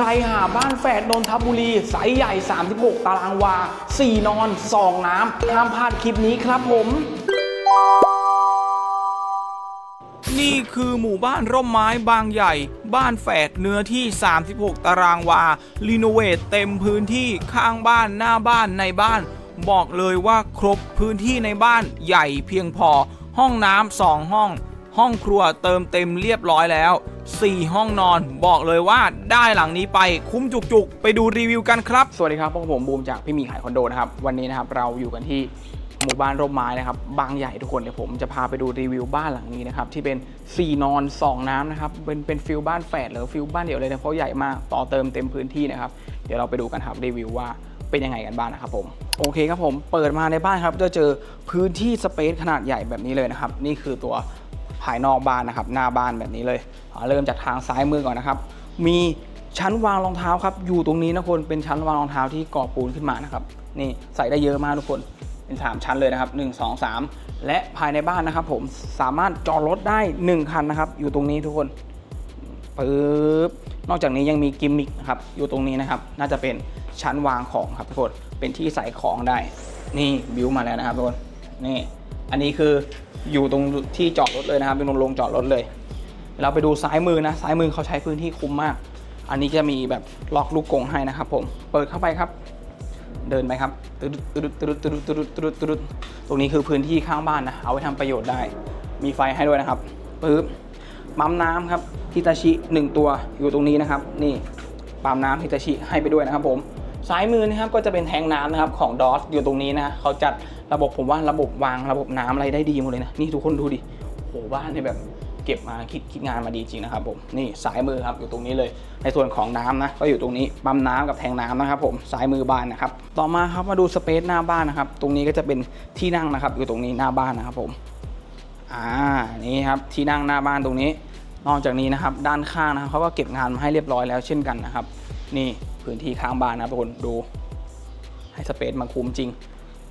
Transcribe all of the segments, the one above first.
ใครหาบ้านแฝดนนทบุรีไซส์ใหญ่ 36 ตารางวา 4 นอน 2 น้ำห้ามพลาดคลิปนี้ครับผม นี่คือหมู่บ้านร่มไม้บางใหญ่ บ้านแฝดเนื้อที่ 36 ตารางวา รีโนเวทเต็มพื้นที่ข้างบ้านหน้าบ้านในบ้าน บอกเลยว่าครบพื้นที่ในบ้านใหญ่เพียงพอ ห้องน้ำสองห้อง ห้องครัวเติมเต็มเรียบร้อยแล้ว 4 ห้องนอนบอกเลยว่าได้หลังนี้ไปคุ้มจุกๆ ไปดูรีวิวกันครับ สวัสดีครับพวกผมบูมจากพี่มีขายคอนโดนะครับวันนี้นะครับเราอยู่กันที่หมู่บ้านร่มไม้นะครับบางใหญ่ทุกคนเดี๋ยวผมจะพาไปดูรีวิวบ้านหลังนี้นะครับที่เป็น 4 นอน 2 น้ำนะครับเป็นเป็นฟิลบ้านแฝดหรือฟิลบ้านเดี่ยวเลยนะเพราะใหญ่มากต่อเติมเต็มพื้นที่นะครับเดี๋ยวเราไปดูกันครับรีวิวว่าเป็นยังไงกันบ้างนะครับผมโอเคครับผมเปิดมาในบ้านครับจะเจอพื้นที่สเปซขนาดใหญ่แบบนี้เลยนะครับนี่คือตัว ภายนอกบ้านนะครับ หน้าบ้านแบบนี้เลยเริ่มจากทางซ้ายมือก่อนนะครับ มีชั้นวางรองเท้าครับ อยู่ตรงนี้นะคนเป็นชั้นวางรองเท้าที่ก่อปูนขึ้นมานะครับ นี่ใส่ได้เยอะมากทุกคน เป็นสามชั้นเลยนะครับ 1 2 3 และภายในบ้านนะครับ ผมสามารถจอดรถได้ 1 คันนะครับ อยู่ตรงนี้ทุกคนปึ๊บนอกจากนี้ยังมีกิมมิคนะครับ อยู่ตรงนี้นะครับ น่าจะเป็นชั้นวางของครับทุกคน เป็นที่ใส่ของได้ นี่บิวมาแล้วนะครับทุกคน นี่ อันนี้คือ อยู่ตรงที่จอดรถเลยนะครับเป็นโรงจอดรถเลย เราไปดูซ้ายมือนะซ้ายมือเขาใช้พื้นที่คุ้มมาก อันนี้จะมีแบบล็อกลูกกงให้นะครับผมเปิดเข้าไปครับ เดินไปครับตึ๊ดตึ๊ดตึ๊ดตึ๊ดตึ๊ดตึ๊ดตึ๊ดตรงนี้คือพื้นที่ข้างบ้านนะเอาไว้ทำประโยชน์ได้ มีไฟให้ด้วยนะครับปึ๊บปั๊มน้ำครับทิตาชิ 1 ตัวอยู่ตรงนี้นะครับ นี่ปั๊มน้ำทิตาชิให้ไปด้วยนะครับผม ซ้ายมือนะครับก็จะเป็นแทงน้ำนะครับของดอสอยู่ตรงนี้นะเขาจัดระบบผมว่าระบบวางระบบน้ำอะไรได้ดีหมดเลยนะนี่ทุกคนดูดิโหบ้านนี่แบบเก็บมาคิดคิดงานมาดีจริงนะครับผมนี่ซ้ายมือครับอยู่ตรงนี้เลย ในส่วนของน้ำนะก็อยู่ตรงนี้ปั๊มน้ำกับแทงน้ำนะครับผมซ้ายมือบ้านนะครับต่อมาครับมาดูสเปซหน้าบ้านนะครับตรงนี้ก็จะเป็นที่นั่งนะครับอยู่ตรงนี้หน้าบ้านนะครับผมอ่านี่ครับที่นั่งหน้าบ้านตรงนี้ นอกจากนี้นะครับด้านข้างนะครับเขาก็เก็บงานมาให้เรียบร้อยแล้วเช่นกันนะครับนี่ พื้นที่ข้างบ้านนะครับทุกคนดู ให้สเปซมาคุมจริง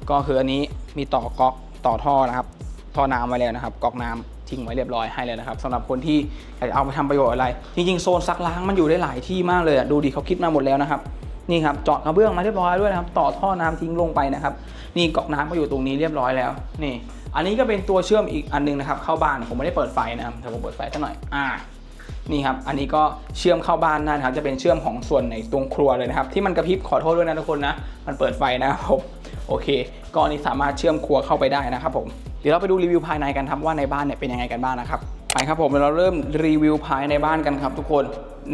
ก็คืออันนี้มีต่อก๊อกต่อท่อนะครับท่อน้ำไว้แล้วนะครับก๊อกน้ำทิ้งไว้เรียบร้อยให้เลยนะครับสำหรับคนที่อยากจะเอาไปทำประโยชน์อะไร จริงๆโซนซักล้างมันอยู่ได้หลายที่มากเลยดูดิเขาคิดมาหมดแล้วนะครับนี่ครับเจาะกระเบื้องมาเรียบร้อยด้วยนะครับต่อท่อน้ำทิ้งลงไปนะครับ นี่ก๊อกน้ำก็อยู่ตรงนี้เรียบร้อยแล้วนี่ อันนี้ก็เป็นตัวเชื่อมอีกอันนึงนะครับเข้าบ้านผมไม่ได้เปิดไฟนะครับแต่ผมเปิดไฟสักหน่อยอ่า นี่ครับ อันนี้ก็เชื่อมเข้าบ้านนะครับ จะเป็นเชื่อมของส่วนในตรงครัวเลยนะครับ ที่มันกระพริบขอโทษด้วยนะทุกคนนะ มันเปิดไฟนะครับผมโอเค ก็อันนี้สามารถเชื่อมครัวเข้าไปได้นะครับผม เดี๋ยวเราไปดูรีวิวภายในกันครับว่าในบ้านเนี่ยเป็นยังไงกันบ้างนะครับ ไปครับผมเราเริ่มรีวิวภายในบ้านกันครับ ทุกคน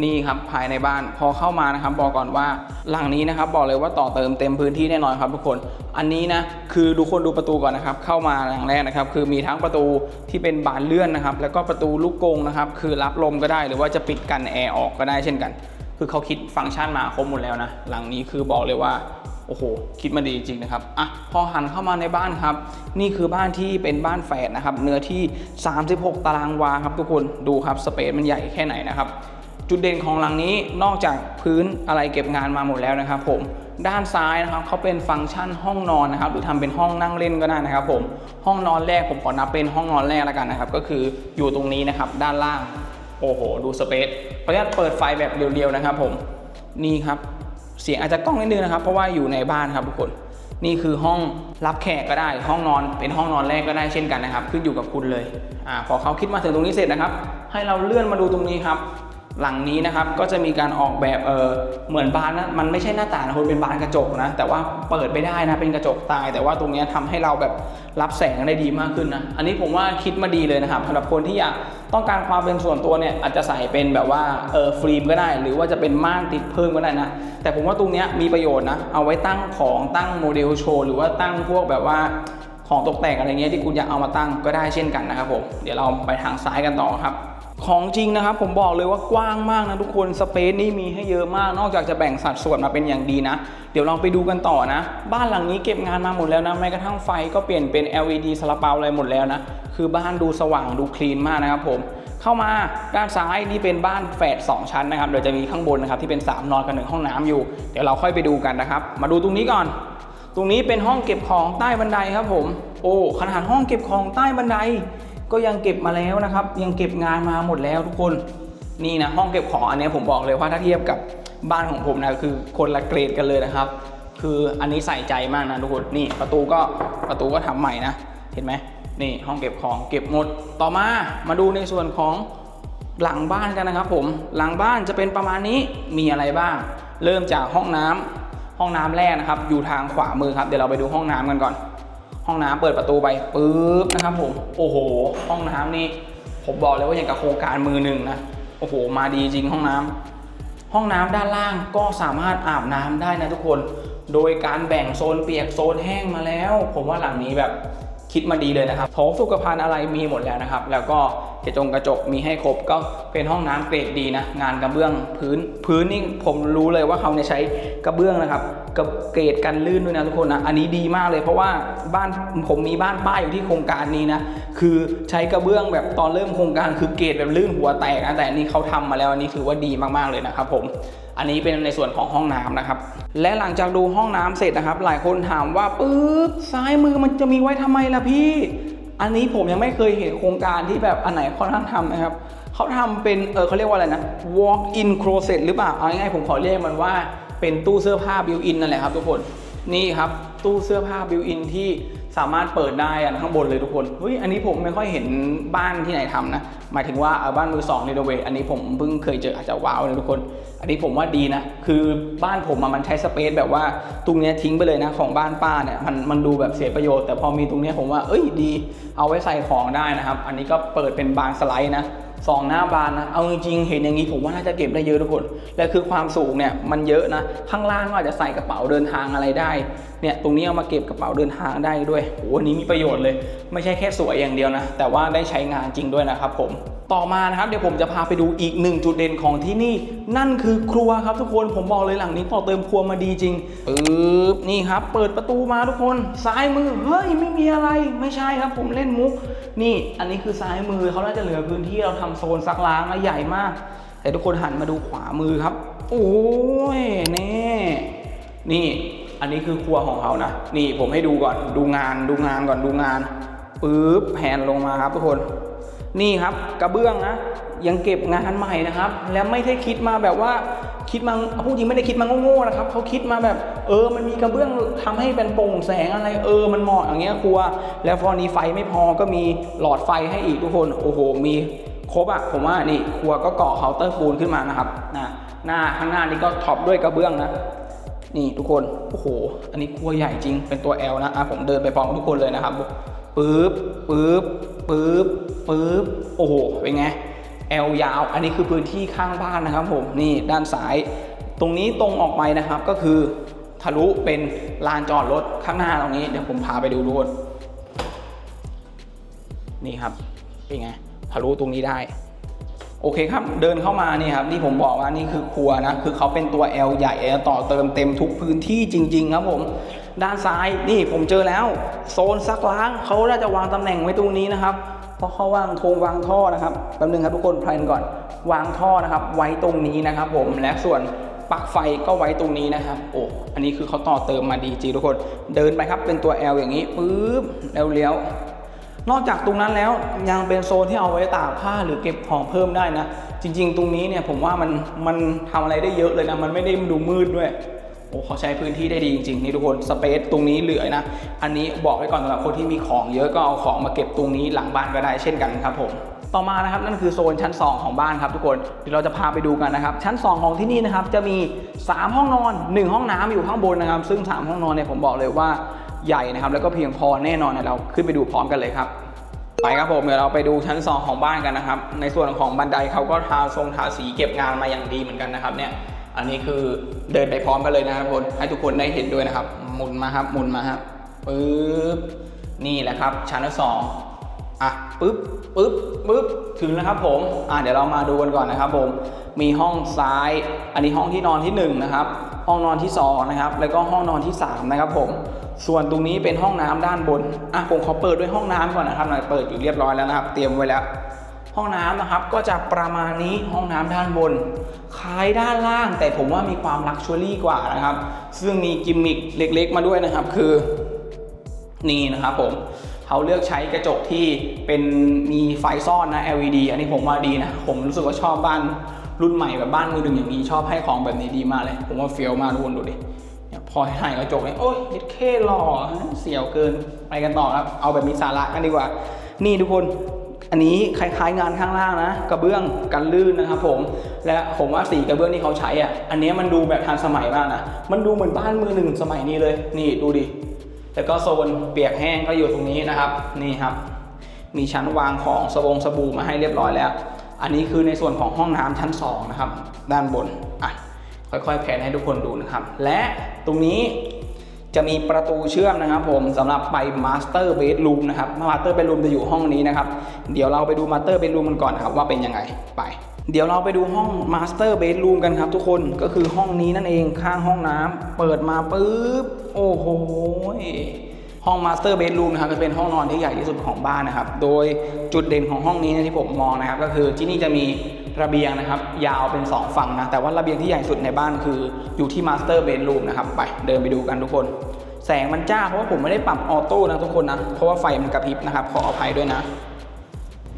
นี่ครับภายในบ้านพอเข้ามานะครับ บอกก่อนว่าหลังนี้นะครับ บอกเลยว่าต่อเติมเต็มพื้นที่แน่นอนครับ ทุกคน อันนี้นะคือดูคนดูประตูก่อนนะครับ เข้ามาอย่างแรกนะครับ คือมีทั้งประตูที่เป็นบานเลื่อนนะครับ แล้วก็ประตูลูกกงนะครับ คือรับลมก็ได้หรือว่าจะปิดกันแอร์ออกก็ได้เช่นกัน คือเขาคิดฟังก์ชันมาครบหมดแล้วนะหลังนี้คือบอกเลยว่า โอ้โห คิดมาดีจริงนะครับ อะ พอหันเข้ามาในบ้านครับ นี่คือบ้านที่เป็นบ้านแฝดนะครับ เนื้อที่ 36 ตารางวาครับทุกคน ดูครับ สเปซมันใหญ่แค่ไหนนะครับ จุดเด่นของหลังนี้ นอกจากพื้นอะไรเก็บงานมาหมดแล้วนะครับผม ด้านซ้ายนะครับเขาเป็นฟังก์ชันห้องนอนนะครับ หรือทำเป็นห้องนั่งเล่นก็ได้นะครับ ผม ห้องนอนแรกผมขอนับเป็นห้องนอนแรกแล้วกันนะครับ ก็คืออยู่ตรงนี้นะครับ ด้านล่าง โอ้โห ดูสเปซขออนุญาตเปิดไฟแบบเรียวๆนะครับ ผม นี่ครับ เสียงอาจจะกล้องนิดนึงนะครับ เพราะว่าอยู่ในบ้านครับทุกคน นี่คือห้องรับแขกก็ได้ ห้องนอนเป็นห้องนอนแรกก็ได้เช่นกันนะครับ ขึ้นอยู่กับคุณเลยอ่าพอเขาคิดมาถึงตรงนี้เสร็จนะครับ ให้เราเลื่อนมาดูตรงนี้ครับ หลังนี้นะครับก็จะมีการออกแบบเออเหมือนบานนะมันไม่ใช่หน้าต่างนะคุณเป็นบานกระจกนะ แต่ว่าเปิดไปได้นะเป็นกระจกตาย แต่ว่าตรงนี้ยทำให้เราแบบรับแสงได้ดีมากขึ้นนะอันนี้ผมว่าคิดมาดีเลยนะครับสำหรับคนที่อยาก ต้องการความเป็นส่วนตัวเนี่ยอาจจะใส่เป็นแบบว่าเออฟรีมก็ได้ หรือว่าจะเป็นม่านติดเพิ่มก็ได้นะ แต่ผมว่าตรงนี้มีประโยชน์นะ เอาไว้ตั้งของตั้งโมเดลโชว์หรือว่าตั้งพวกแบบว่าของตกแต่งอะไรเงี้ยที่คุณอยากเอามาตั้งก็ได้เช่นกันนะครับผมเดี๋ยวเราไปทางซ้ายกันต่อครับ ของจริงนะครับผมบอกเลยว่ากว้างมากนะทุกคนสเปซนี่มีให้เยอะมาก นอกจากจะแบ่งสัดส่วนมาเป็นอย่างดีนะ เดี๋ยวเราไปดูกันต่อนะ บ้านหลังนี้เก็บงานมาหมดแล้วนะแม้กระทั่งไฟก็เปลี่ยนเป็น LED สลับเปาอะไรหมดแล้วนะ คือบ้านดูสว่างดูคลีนมากนะครับผมเข้ามาด้านซ้ายนี่เป็นบ้านแฝด2ชั้นนะครับเดี๋ยวจะมีข้างบนนะครับที่เป็น 3 นอนกันหนึ่งห้องน้ำอยู่ เดี๋ยวเราค่อยไปดูกันนะครับ มาดูตรงนี้ก่อน ตรงนี้เป็นห้องเก็บของใต้บันไดครับผม โอ้ขนาดห้องเก็บของใต้บันได ก็ยังเก็บมาแล้วนะครับ ยังเก็บงานมาหมดแล้วทุกคนนี่นะห้องเก็บของอันนี้ผมบอกเลยว่าถ้าเทียบกับบ้านของผมนะคือคนละเกรดกันเลยนะครับ คืออันนี้ใส่ใจมากนะทุกคนนี่ประตูก็ประตูก็ทำใหม่นะเห็นไหมนี่ห้องเก็บของเก็บหมดต่อมามาดูในส่วนของหลังบ้านกันนะครับ ผมหลังบ้านจะเป็นประมาณนี้มีอะไรบ้าง เริ่มจากห้องน้ำห้องน้ำแรกนะครับ อยู่ทางขวามือครับเดี๋ยวเราไปดูห้องน้ำกันก่อน ห้องน้ำเปิดประตูไปปุ๊บนะครับผมโอ้โห ห้องน้ำนี่ผมบอกเลยว่าอย่างกับโครงการมือหนึ่งนะโอ้โห มาดีจริงห้องน้ำห้องน้ำด้านล่างก็สามารถอาบน้ำได้นะทุกคน โดยการแบ่งโซนเปียกโซนแห้งมาแล้ว ผมว่าหลังนี้แบบ คิดมาดีเลยนะครับโถสุขภัณฑ์อะไรมีหมดแล้วนะครับ แล้วก็กระจงกระจกมีให้ครบก็เป็นห้องน้ำเกรดดีนะ งานกระเบื้องพื้น พื้นนี่ผมรู้เลยว่าเขาเนี่ยใช้กระเบื้องนะครับกับเกรดกันลื่นด้วยนะทุกคนนะ อันนี้ดีมากเลยเพราะว่าบ้านผมมีบ้านป้ายอยู่ที่โครงการนี้นะ คือใช้กระเบื้องแบบตอนเริ่มโครงการคือเกรดแบบลื่นหัวแตกนะแต่อันนี้เขาทำมาแล้วอันนี้ถือว่าดีมากๆเลยนะครับผม อันนี้เป็นในส่วนของห้องน้ำนะครับ และหลังจากดูห้องน้ำเสร็จนะครับ หลายคนถามว่าปึ๊บซ้ายมือมันจะมีไว้ทำไมล่ะพี่ อันนี้ผมยังไม่เคยเห็นโครงการที่แบบอันไหนเขาท่านทำนะครับเขาทำเป็นเออเขาเรียกว่าอะไรนะ walk in closet หรือเปล่าเอาง่ายๆผมขอเรียกมันว่าเป็นตู้เสื้อผ้า built in นั่นแหละครับทุกคนนี่ครับตู้เสื้อผ้า built in ที่ สามารถเปิดได้อันข้างบนเลยทุกคนเฮ้ยอันนี้ผมไม่ค่อยเห็นบ้านที่ไหนทำนะ หมายถึงว่าเออบ้านมือสองรีโนเวทอันนี้ผมเพิ่งเคยเจออาจจะว้าวเลยทุกคน อันนี้ผมว่าดีนะ คือบ้านผมมันใช้สเปซแบบว่าตรงนี้ทิ้งไปเลยนะของบ้านป้าเนี่ยมันมันดูแบบเสียประโยชน์แต่พอมีตรงนี้ผมว่าเอ้ยดี เอาไว้ใส่ของได้นะครับ อันนี้ก็เปิดเป็นบานสไลด์นะ สองหน้าบานนะ เอาจริงๆ เห็นอย่างนี้ผมว่าน่าจะเก็บได้เยอะทุกคน และคือความสูงเนี่ยมันเยอะนะ ข้างล่างก็อาจจะใส่กระเป๋าเดินทางอะไรได้ เนี่ยตรงนี้เอามาเก็บกระเป๋าเดินทางได้ด้วยโอ้โหอันนี้มีประโยชน์เลย ไม่ใช่แค่สวยอย่างเดียวนะ แต่ว่าได้ใช้งานจริงด้วยนะครับผมต่อมานะครับเดี๋ยวผมจะพาไปดูอีกหนึ่งจุดเด่นของที่นี่ นั่นคือครัวครับทุกคนผมบอกเลยหลังนี้ต่อเติมครัวมาดีจริงปึ๊บนี่ครับ เปิดประตูมาทุกคนซ้ายมือเฮ้ยไม่มีอะไรไม่ใช่ครับ ผมเล่นมุก นี่ อันนี้คือซ้ายมือเขาน่าจะเหลือพื้นที่เราทำโซนซักล้างนะใหญ่มาก แต่ทุกคนหันมาดูขวามือครับ โอ้ยแน่นี่อันนี้คือครัวของเขานะ นี่ผมให้ดูก่อนดูงานดูงานก่อนดูงานปึ๊บแผ่นลงมาครับทุกคน นี่ครับกระเบื้องนะยังเก็บงานใหม่นะครับ แล้วไม่ได้คิดมาแบบว่าคิดมาพูดจริงไม่ได้คิดมาโง่ๆนะครับเขาคิดมาแบบ เออ มันมีกระเบื้องทำให้เป็นโปร่งแสงอะไร เออ มันเหมาะอย่างเงี้ยครัว แล้วพอนี้ไฟไม่พอก็มีหลอดไฟให้อีกทุกคน โอ้โห มี ครบอะผมว่านี่ครัวก็เกาะเคาน์เตอร์ปูนขึ้นมานะครับนะหน้าข้างหน้านี่ก็ท็อปด้วยกระเบื้องนะ นี่ทุกคนโอ้โห อันนี้ครัวใหญ่จริงเป็นตัว L นะอะผมเดินไปพร้อมทุกคนเลยนะครับปึ๊บปึ๊บปึ๊บปึ๊บโอ้โหเป็นไง L ยาว อันนี้คือพื้นที่ข้างบ้านนะครับผมนี่ด้านซ้าย ตรงนี้ตรงออกไปนะครับก็คือทะลุเป็นลานจอดรถข้างหน้าตรงนี้เดี๋ยวผมพาไปดูทุกคนนี่ครับ เป็นไงทะลุตรงนี้ได้ โอเคครับ เดินเข้ามานี่ครับนี่ผมบอกว่านี่คือครัวนะ คือเขาเป็นตัว L ใหญ่แล้วต่อเติมเต็มทุกพื้นที่จริง ๆ ครับผม ด้านซ้ายนี่ผมเจอแล้ว โซนซักล้างเขาน่าจะวางตำแหน่งไว้ตรงนี้นะครับเพราะเขาวางทงวางท่อนะครับแป๊บนึงครับทุกคนเพลนก่อน วางท่อนะครับ ไว้ตรงนี้นะครับ ผมและส่วนปลั๊กไฟก็ไว้ตรงนี้นะครับ โอ้ อันนี้คือเขาต่อเติมมาดีจริงทุกคน เดินไปครับเป็นตัว L อย่างนี้ ปึ๊บ เลี้ยว นอกจากตรงนั้นแล้วยังเป็นโซนที่เอาไว้ตากผ้าหรือเก็บของเพิ่มได้นะ จริง ๆ ตรงนี้เนี่ยผมว่ามันมันทำอะไรได้เยอะเลยนะ มันไม่ได้ดูมืดด้วยโอ้เขาใช้พื้นที่ได้ดีจริงๆนี่ทุกคนสเปซตรงนี้เหลือนะ อันนี้บอกไว้ก่อนสำหรับคนที่มีของเยอะก็เอาของมาเก็บตรงนี้หลังบ้านก็ได้เช่นกันครับผมต่อมานะครับนั่นคือโซนชั้น 2 ของบ้านครับทุกคนเดี๋ยวเราจะพาไปดูกันนะครับชั้น 2 ของที่นี่นะครับจะมี 3 ห้องนอน 1 ห้องน้ำอยู่ข้างบนนะครับ ซึ่ง 3 ห้องนอนเนี่ยผมบอกเลยว่า ใหญ่นะครับ แล้วก็เพียงพอแน่นอนนะเราขึ้นไปดูพร้อมกันเลยครับ ไปครับผมเดี๋ยวเราไปดูชั้น 2 ของบ้านกันนะครับ ในส่วนของบันไดเขาก็ทาทรงทาสีเก็บงานมาอย่างดีเหมือนกันนะครับเนี่ยอันนี้คือเดินไปพร้อมกันเลยนะครับทุกคนให้ทุกคนได้เห็นด้วยนะครับ หมุนมาครับหมุนมาครับปึ๊บนี่แหละครับ ชั้นที่สองอะปึ๊บปึ๊บปึ๊บถึงแล้วครับผมอะเดี๋ยวเรามาดูกันก่อนนะครับ ผม มีห้องซ้าย อันนี้ห้องที่นอนที่หนึ่งนะครับห้องนอนที่สองนะครับแล้วก็ห้องนอนที่สามนะครับผม ส่วนตรงนี้เป็นห้องน้ำด้านบน อะผมขอเปิดด้วยห้องน้ำก่อนนะครับหน่อยเปิดอยู่เรียบร้อยแล้วนะครับ เตรียมไว้แล้ว ห้องน้ำนะครับก็จะประมาณนี้ห้องน้ำด้านบน คล้ายด้านล่าง แต่ผมว่ามีความลักชัวรี่กว่านะครับ ซึ่งมีกิมมิคเล็กๆ มาด้วยนะครับ คือ นี่นะครับผมเขาเลือกใช้กระจกที่เป็นมีไฟซ่อนนะ LED อันนี้ผมว่าดีนะ ผมรู้สึกว่าชอบบ้านรุ่นใหม่แบบบ้านมือหนึ่งอย่างนี้ชอบให้ของแบบนี้ดีมากเลย ผมว่าเฟี้ยวมากทุกคนดูดิ พอถ่ายกระจกเนี่ยโอ้ยเฮ็ดเคหล่อเสียวเกินไปกันต่อครับ เอาแบบมีสาระกันดีกว่า นี่ทุกคนอันนี้คล้ายๆงานข้างล่างนะ กระเบื้องกันลื่นนะครับผมและผมว่าสีกระเบื้องที่เขาใช้อะอันนี้มันดูแบบทันสมัยมากนะมันดูเหมือนบ้านมือหนึ่งสมัยนี้เลย นี่ดูดิแล้วก็โซนเปียกแห้งก็อยู่ตรงนี้นะครับ นี่ครับ มีชั้นวางของสบงสบู่มาให้เรียบร้อยแล้ว อันนี้คือในส่วนของห้องน้ำชั้น2นะครับด้านบนอะ ค่อยๆแผนให้ทุกคนดูนะครับ และตรงนี้จะมีประตูเชื่อมนะครับ ผมสำหรับไปมาสเตอร์เบดรูมนะครับมาสเตอร์เบดรูมจะอยู่ห้องนี้นะครับ เดี๋ยวเราไปดูมาสเตอร์เบดรูมกันก่อนนะครับว่าเป็นยังไงไป เดี๋ยวเราไปดูห้องมาสเตอร์เบดรูมกันครับ ทุกคนก็คือห้องนี้นั่นเองข้างห้องน้ำเปิดมาปุ๊บโอ้โหห้องมาสเตอร์เบดรูมนะครับจะเป็นห้องนอนที่ใหญ่ที่สุดของบ้านนะครับ โดยจุดเด่นของห้องนี้นะที่ผมมองนะครับ ก็คือที่นี่จะมี ระเบียงนะครับ ยาวเป็น 2 ฝั่งนะ แต่ว่าระเบียงที่ใหญ่สุดในบ้านคืออยู่ที่มาสเตอร์เบดรูมนะครับ ไปเดินไปดูกันทุกคน แสงมันจ้าเพราะว่าผมไม่ได้ปรับออโต้นะทุกคนนะ เพราะว่าไฟมันกระพริบนะครับ ขออภัยด้วยนะ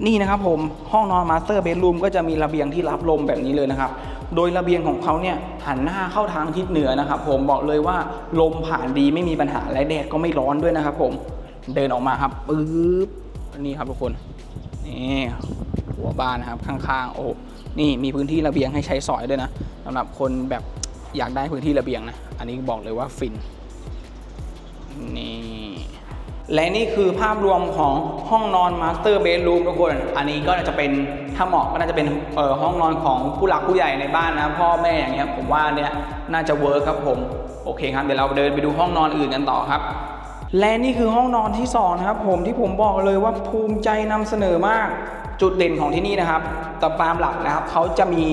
นี่นะครับผมห้องนอนมาสเตอร์เบดรูมก็จะมีระเบียงที่รับลมแบบนี้เลยนะครับ โดยระเบียงของเขาเนี่ยหันหน้าเข้าทางทิศเหนือนะครับ ผมบอกเลยว่าลมผ่านดีไม่มีปัญหาและแดดก็ไม่ร้อนด้วยนะครับ ผมเดินออกมาครับปึ๊บนี่ครับทุกคนนี่ หัวบ้านนะครับ ข้างๆ โอ้นี่มีพื้นที่ระเบียงให้ใช้สอยด้วยนะสำหรับคนแบบอยากได้พื้นที่ระเบียงนะ อันนี้บอกเลยว่าฟิน นี่ และนี่คือภาพรวมของห้องนอนมาสเตอร์เบดรูมทุกคน อันนี้ก็จะเป็นถ้าเหมาะก็น่าจะเป็นห้องนอนของผู้หลักผู้ใหญ่ในบ้านนะ พ่อแม่อย่างเงี้ยผมว่าเนี่ยน่าจะเวิร์คครับผม โอเคครับ เดี๋ยวเราเดินไปดูห้องนอนอื่นกันต่อครับและนี่คือห้องนอนที่สองนะครับผมที่ผมบอกเลยว่าภูมิใจนำเสนอมาก จุดเด่นของที่นี่นะครับตามตามหลักนะครับเขาจะมี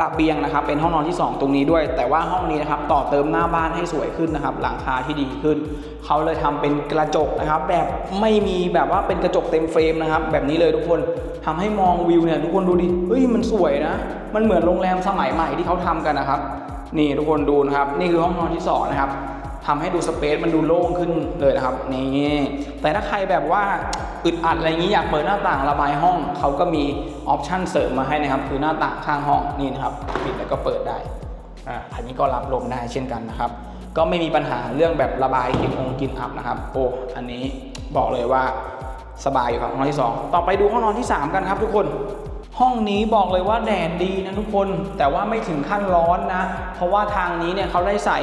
ระเบียงนะครับ เป็นห้องนอนที่ 2 ตรงนี้ด้วย แต่ว่าห้องนี้นะครับต่อเติมหน้าบ้านให้สวยขึ้นนะครับ หลังคาที่ดีขึ้น เขาเลยทำเป็นกระจกนะครับ แบบไม่มีแบบว่าเป็นกระจกเต็มเฟรมนะครับ แบบนี้เลยทุกคนทำให้มองวิวเนี่ยทุกคนดูดิเฮ้ยมันสวยนะ มันเหมือนโรงแรมสมัยใหม่ที่เขาทำกันนะครับ นี่ทุกคนดูนะครับ นี่คือห้องนอนที่สองนะครับ ทำให้ดูสเปซมันดูโล่งขึ้นเลยนะครับนี่แต่ถ้าใครแบบว่าอึดอัดอะไรอย่างนี้อยากเปิดหน้าต่างระบายห้อง เขาก็มีออปชันเสริมมาให้นะครับ คือหน้าต่างข้างห้องนี่นะครับปิดแล้วก็เปิดได้อ่าอันนี้ก็รับลมได้เช่นกันนะครับ ก็ไม่มีปัญหาเรื่องแบบระบายกลิ่นองกลิ่นอับนะครับ โอ้อันนี้บอกเลยว่าสบายอยู่ครับห้องที่สองต่อไปดูห้องนอนที่สามกันครับทุกคน ห้องนี้บอกเลยว่าแดดดีนะทุกคน แต่ว่าไม่ถึงขั้นร้อนนะ เพราะว่าทางนี้เนี่ยเขาได้ใส่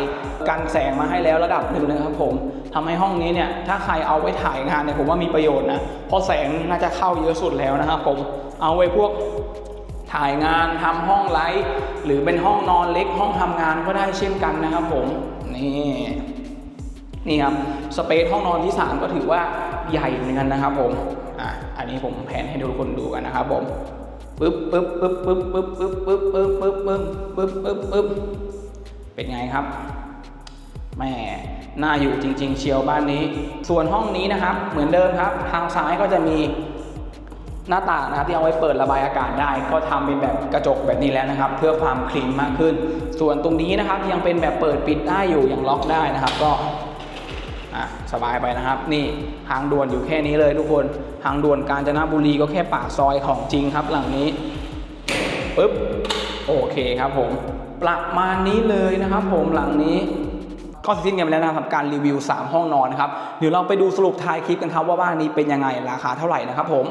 กันแสงมาให้แล้วระดับหนึ่งนะครับผมทำให้ห้องนี้เนี่ยถ้าใครเอาไว้ถ่ายงานเนี่ยผมว่ามีประโยชน์นะ เพราะแสงน่าจะเข้าเยอะสุดแล้วนะครับผม เอาไว้พวกถ่ายงานทำห้องไลฟ์หรือเป็นห้องนอนเล็กห้องทำงานก็ได้เช่นกันนะครับผม นี่นี่ครับสเปซห้องนอนที่ 3 ก็ถือว่าใหญ่เหมือนกันนะครับผมอะอันนี้ผมแผนให้ทุกคนดูกันนะครับผม ปึ๊บปึ๊บปึ๊บปึ๊บปึ๊บปึ๊บปึ๊บปึ๊บปึ๊บปึ๊บปึ๊บปึ๊บปึ๊บเป็นไงครับแม่น่าอยู่จริง ๆ เชียวบ้านนี้ ส่วนห้องนี้นะครับ เหมือนเดิมครับ ทางซ้ายก็จะมีหน้าต่างนะครับที่เอาไว้เปิดระบายอากาศได้ ก็ทำเป็นแบบกระจกแบบนี้แล้วนะครับ เพื่อความคลีนมากขึ้น ส่วนตรงนี้นะครับยังเป็นแบบเปิดปิดได้อยู่ยังล็อกได้นะครับ ก็ สบายไปนะครับ นี่ทางด่วนอยู่แค่นี้เลยทุกคนทางด่วนกาญจนบุรีก็แค่ปากซอยของจริงครับหลังนี้ปึ๊บโอเคครับผมประมาณนี้เลยนะครับ ผมหลังนี้ก็เสร็จสิ้นกันไปแล้วนะครับการรีวิว 3 ห้องนอนนะครับเดี๋ยวเราไปดูสรุปท้ายคลิปกันครับว่าบ้านนี้เป็นยังไงราคาเท่าไหร่นะครับผม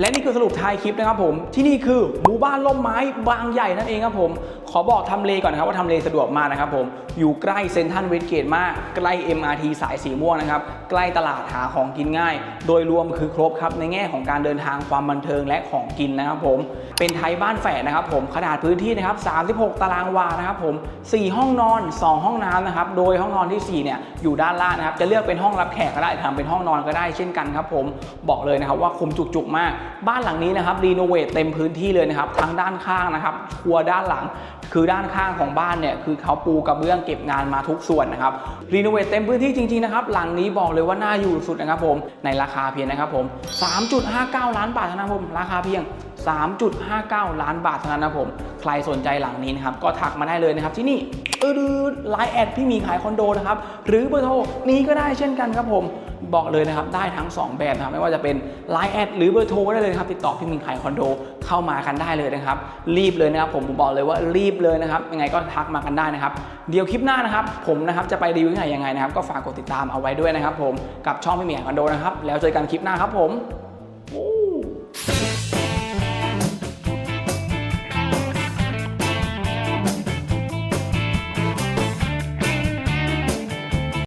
และนี่คือสรุปท้ายคลิปนะครับผมที่นี่คือหมู่บ้านล่มไม้บางใหญ่นั่นเองครับผม ขอบอกทำเลก่อนนะครับว่าทำเลสะดวกมากนะครับผม อยู่ใกล้เซนทรัลเวสเกตมาก ใกล้ MRT สายสีม่วงนะครับ ใกล้ตลาดหาของกินง่าย โดยรวมคือครบครับ ในแง่ของการเดินทางความบันเทิงและของกินนะครับผม เป็นไทยบ้านแฝดนะครับผมขนาดพื้นที่นะครับ 36 ตารางวานะครับผม 4 ห้องนอน 2 ห้องน้ำนะครับ โดยห้องนอนที่ 4 เนี่ยอยู่ด้านล่างนะครับ จะเลือกเป็นห้องรับแขกก็ได้ทำเป็นห้องนอนก็ได้เช่นกันครับผม บอกเลยนะครับว่าคุมจุกๆมาก บ้านหลังนี้นะครับรีโนเวทเต็มพื้นที่เลยนะครับทั้งด้านข้างนะครับครัวด้านหลังคือด้านข้างของบ้านเนี่ยคือเขาปูกระเบื้องเก็บงานมาทุกส่วนนะครับรีโนเวทเต็มพื้นที่จริงๆนะครับหลังนี้บอกเลยว่าน่าอยู่สุดนะครับผมในราคาเพียงนะครับผม 3.59 ล้านบาทเท่านั้นครับผมราคาเพียง 3.59 ล้านบาทเท่านั้นนะครับผม ใครสนใจหลังนี้นะครับก็ทักมาได้เลยนะครับที่นี่เออไลน์แอดพี่มีขายคอนโดนะครับหรือเบอร์โทรนี้ก็ได้เช่นกันครับผมบอกเลยนะครับได้ทั้ง 2 แบบนะครับไม่ว่าจะเป็น l i น์แอดหรือเบอร์โทรก็ได้เลยครับติดต่อพี่มิงขายคอนโดเข้ามากันได้เลยนะครับ รีบเลยนะครับผมผมบอกเลยว่ารีบเลยนะครับยังไงก็ทักมากันได้นะครับ เดี๋ยวคลิปหน้านะครับ ผมนะครับจะไปรีวิวที่ไหนยังไงนะครับก็ฝากกดติดตามเอาไว้ด้วยนะครับ ผมกับช่องพี่มิงขายคอนโดนะครับแล้วเจอกันคลิปหน้าครับผม